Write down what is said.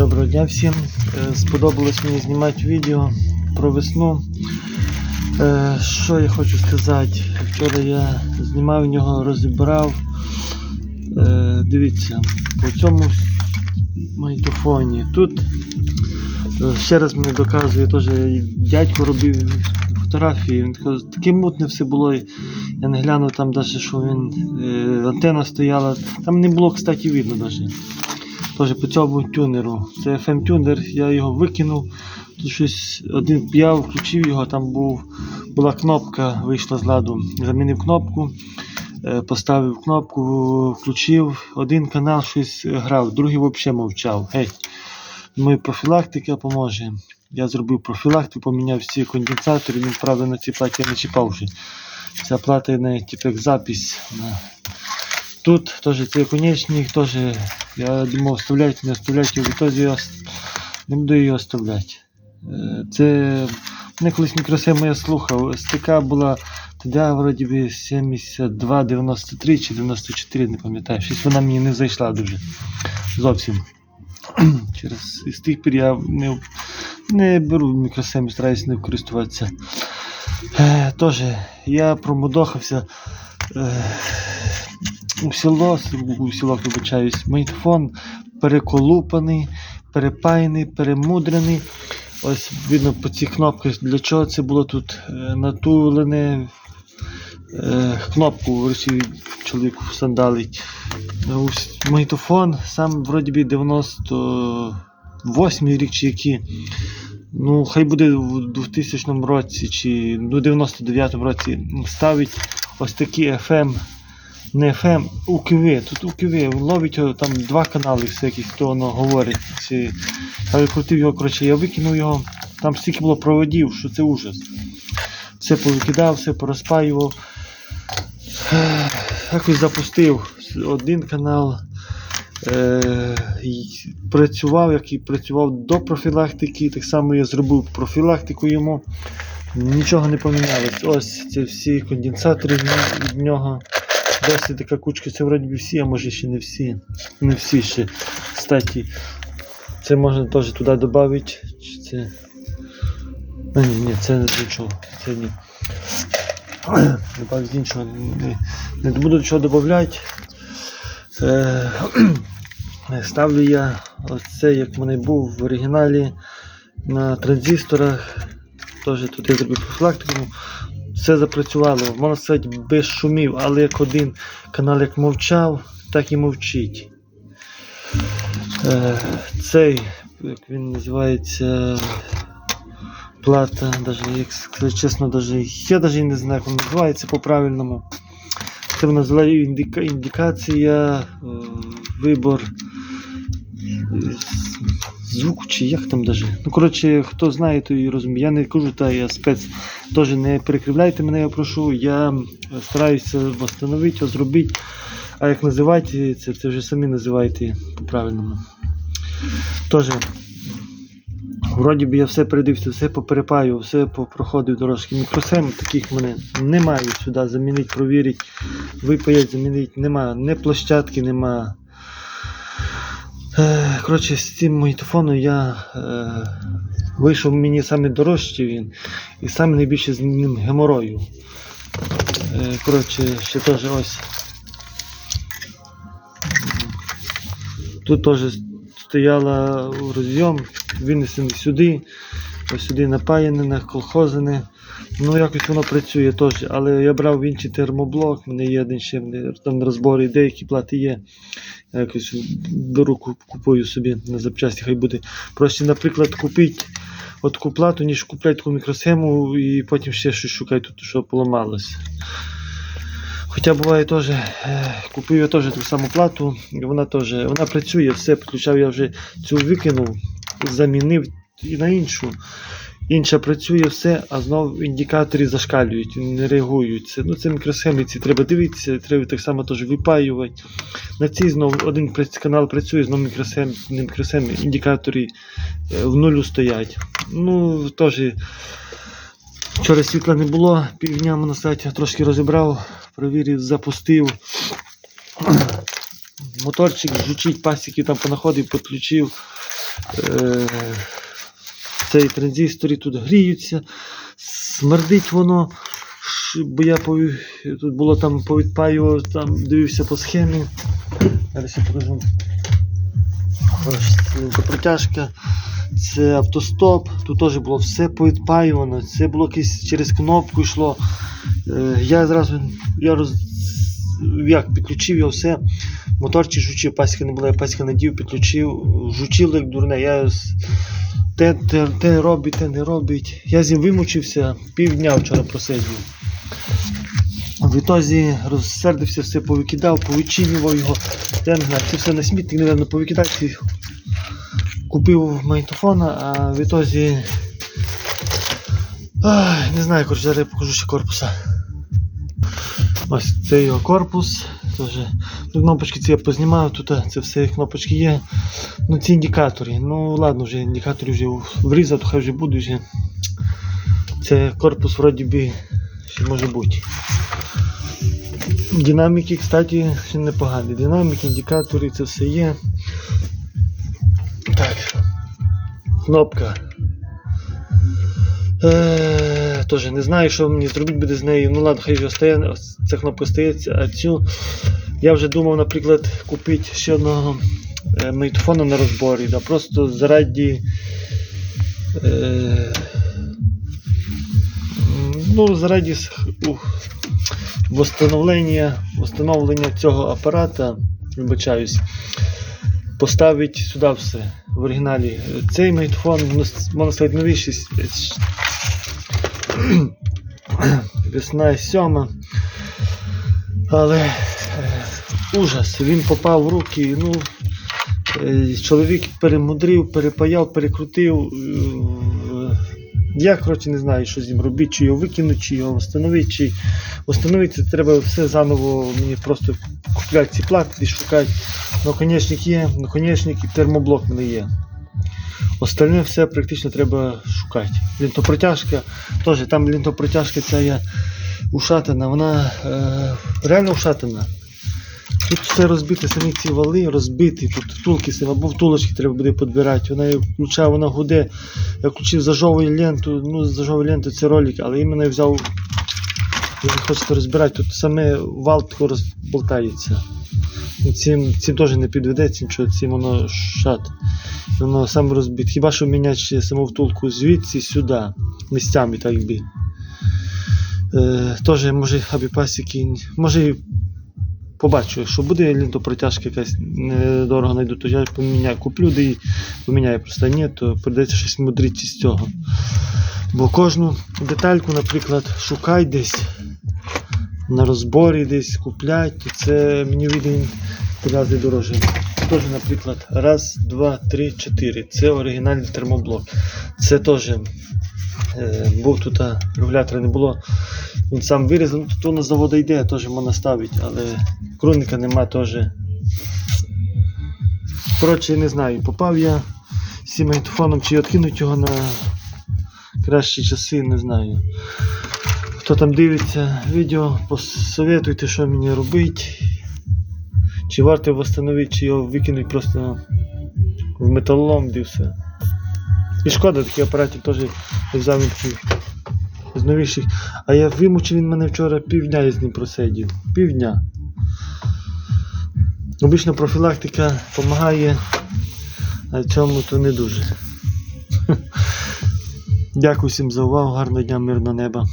Доброго дня всім. Е, Сподобалось мені знімати відео про весну. Е, Що я хочу сказати? Вчора я знімав нього, розібрав. Е, Дивіться, по цьому магнітофоні. Тут ще раз мені доказує, теж дядько робив фотографії. Він каже, таке мутне все було. Я не глянув там, даже, що він антенна стояла. Там не було, кстати, видно навіть. Теж по цьому тюнеру. Це FM тюнер, я його викинув. Тут щось один я включив його, там був, була кнопка, вийшла з ладу. Замінив кнопку, е, поставив кнопку, включив. Один канал щось грав, другий взагалі мовчав. Геть. Думаю, профілактика поможе. Я зробив профілактику, поміняв всі конденсатори, він правда на цій платі не чіпав вже. Ця плата типу як запись. Тут теж цей конечник, теж я думав оставляти, не оставляти, в ітозі я не буду її оставляти. Е, Це мене колись мікросема я слухав. СТК була тоді вроді би 72, 93 чи 94, не пам'ятаю. Щось вона мені не зайшла дуже. Зовсім. Через із тих пір я не, не беру мікросеми, стараюся не користуватися. Е, Теж я промудохався. Е, у село, у село, вибачаюсь, магнітофон переколупаний, перепаяний, перемудрений. Ось видно по цих кнопках, для чого це було тут е, натулене. Е, кнопку вирішив чоловік сандалить. Ось Магнітофон, сам вроді би 98 рік чи який. Ну, хай буде в 2000 році чи ну, 99 році ставить ось такі FM не FM, УКВ. Тут УКВ, ловить його, там два канали всяких, хто воно говорить. Ці... Я крутив його, коротше, я викинув його. Там стільки було проводів, що це ужас. Все повикидав, все порозпаював. Якось запустив один канал. Е, працював, і працював до профілактики. Так само я зробив профілактику йому. Нічого не помінялось. Ось це всі конденсатори від нього-. Досить така кучка, це вроді би всі, а може ще не всі. Не всі ще. Кстати, це можна теж туди додати. Чи це. А, ні, ні, це не з іншого. Це ні. Добавить з іншого. Не, не буду нічого додати. Е, ставлю я оце, як в мене був в оригіналі на транзисторах. Теж тут я зробив профілактику. Все запрацювало, можна сказати, без шумів, але як один канал як мовчав, так і мовчить. Е, цей, як він називається, плата, даже, як чесно, даже, я навіть не знаю, як він називається по-правильному. Це вона називає індика, індикація, е, вибор звуку чи як там даже. Ну, коротше, хто знає, той і розуміє. Я не кажу, та я спец. Теж не перекривляйте мене, я прошу. Я стараюся встановити, зробити. А як називати це, це вже самі називайте по-правильному. Теж, вроді би я все передивився, все поперепаю, все попроходив дорожки. Мікросем таких мене немає сюди замінити, провірити, випаять, замінити, немає. Не площадки, немає. Е, Коротше, з цим магнітофоном я е, вийшов мені саме дорожчий він і саме найбільше з ним геморою. Е, коротше, ще теж ось. Тут теж стояла розйом, винесений сюди, ось сюди напаяне, наколхозене. Ну, якось воно працює теж, але я брав в інший термоблок, в мене є один ще там на розборі деякі плати є. Я якось беру, купую собі на запчасті, хай буде. Проще, наприклад, купити таку плату, ніж купляти таку мікросхему і потім ще щось шукати тут, що поламалось. Хоча буває теж, е, купив я теж ту саму плату, і вона теж вона працює, все, підключав я вже цю викинув, замінив і на іншу. Інша працює все, а знову індикатори зашкалюють, не реагують. Ну, це мікросхеми, ці треба дивитися, треба так само теж випаювати. На цій знову один канал працює, знову мікросхем, не мікросхеми, індикатори е, в нулю стоять. Ну, теж вчора світла не було, півдня можна сказати, я трошки розібрав, провірив, запустив. моторчик жучить, пасіки там понаходив, підключив. Е, цей транзисторі тут гріються, смердить воно. Бо я пові... тут було там повідпаював, там дивився по схемі. Я покажу. Це протяжка, це автостоп, тут теж було все повідпаювано, це було якесь через кнопку йшло. Е, Я зразу я роз... як підключив його все. Моторчик жучив, пасіка не була, я пасіка надів, підключив, жучило як дурне. Я те, те, те робить, те не робить. Я з ним вимучився, півдня вчора просидів. В ітозі розсердився, все повикидав, повичинював його. Я не знаю, це все на смітник, напевно, повикидав. Купив магнітофона, а в ітозі. Ай, не знаю, коротше, зараз я покажу ще корпуса. Ось це його корпус. Теж. Ну, кнопочки ці я познімав, тут це все кнопочки є. Ну ці індикатори. Ну ладно, вже індикатори вже врізав, хай вже будуть. Вже. Це корпус вроді би ще може бути. Динаміки, кстати, ще непогані. Динаміки, індикатори, це все є. Так. Кнопка. Е, Тоже не знаю, що мені зробити буде з нею. Ну ладно, хай стає, ця кнопка стається, а цю я вже думав, наприклад, купити ще одного е, магнітофона на розборі. Да, просто заради е, ну, восстановлення, восстановлення цього апарата, вибачаюсь, поставити сюди все в оригіналі. Цей магнітофон, ну, можна сказати, новіший. Весна сьома. Але е, ужас, він попав в руки. Ну, е, чоловік перемудрив, перепаяв, перекрутив. е, Я, коротше, не знаю, що з ним робити, чи його викинути, чи його встановити, чи встановити треба все заново мені просто купляти ці плати, шукати. Наконечник є, наконечник і термоблок мене є. Остальне все практично треба шукати. Лінтопротяжка, теж там лінтопротяжка ця є ушатана, вона е, реально ушатана. Тут все розбите, самі ці вали розбиті, тут втулки сим, або втулочки треба буде підбирати. Вона я включаю, вона гуде. Я включив зажовую ленту, ну зажовую ленту це ролик, але іменно я взяв, ви хочете розбирати, тут саме вал тако розболтається. Цим, цим теж не підведеться нічого, цим воно шат. Воно саме розбите. Хіба що міняти саму втулку звідси сюди, місцями так би. Е, теж може абіпасики, може і побачу, якщо буде лінтопротяжка якась недорого знайду, то я поміняю, куплю де і поміняю. Просто ні, то прийдеться щось мудрити з цього. Бо кожну детальку, наприклад, шукай десь на розборі десь куплять, то це мені вийде в рази дорожче. Теж, наприклад, раз, два, три, чотири. Це оригінальний термоблок. Це теж е, був тут регулятора не було. Він сам вирізав, ну, тут воно з заводу йде, теж можна ставити, але круника нема теж. Коротше, не знаю, попав я з цим магнітофоном, чи відкинуть його на кращі часи, не знаю. Хто там дивиться відео, посоветуйте, що мені робити. Чи варто встановити, чи його викинуть просто в металолом, де все. І шкода, такий апаратів теж взяв такий з новіших. А я вимучив він мене вчора півдня я з ним просидів. Півдня. Обично профілактика допомагає, а цьому то не дуже. Дякую всім за увагу, гарного дня, мирного неба.